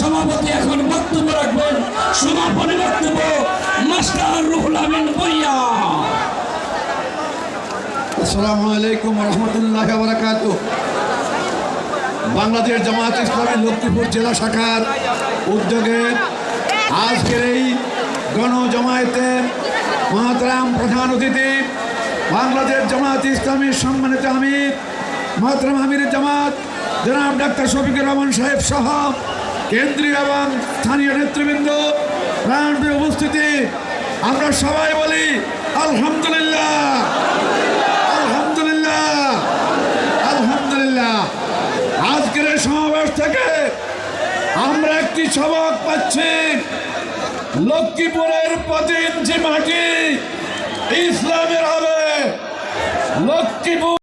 সভাপতি এখন বক্তব্য রাখবেন সমাপনী বক্তব্য, মাস্টার রুহুল আমিন বইয়া। আসসালামু আলাইকুম বাংলাদেশ জামাত ইসলামী লক্ষ্মীপুর জেলা শাখার উদ্যোগে আজকের এই গণজমায়েতে মহাতরাম প্রধান অতিথি, বাংলাদেশ জামায়াত ইসলামীর সম্মানিত আমির, মহাতরাম আমির জামাত, জনাব ডাক্তার শফিকুর রহমান সাহেব সহ কেন্দ্রীয় এবং স্থানীয় নেতৃবৃন্দ প্রাণপ্রিয় উপস্থিতি। আমরা সবাই বলি, আলহামদুলিল্লাহ। আলহামদুলিল্লাহ। আলহামদুলিল্লাহ। আজকের সমাবেশ থেকে আমরা একটি সবক পাচ্ছি। লক্ষ্মীপুরের প্রতি ইঞ্চি মাটি ইসলামের হবে। লক্ষ্মীপুর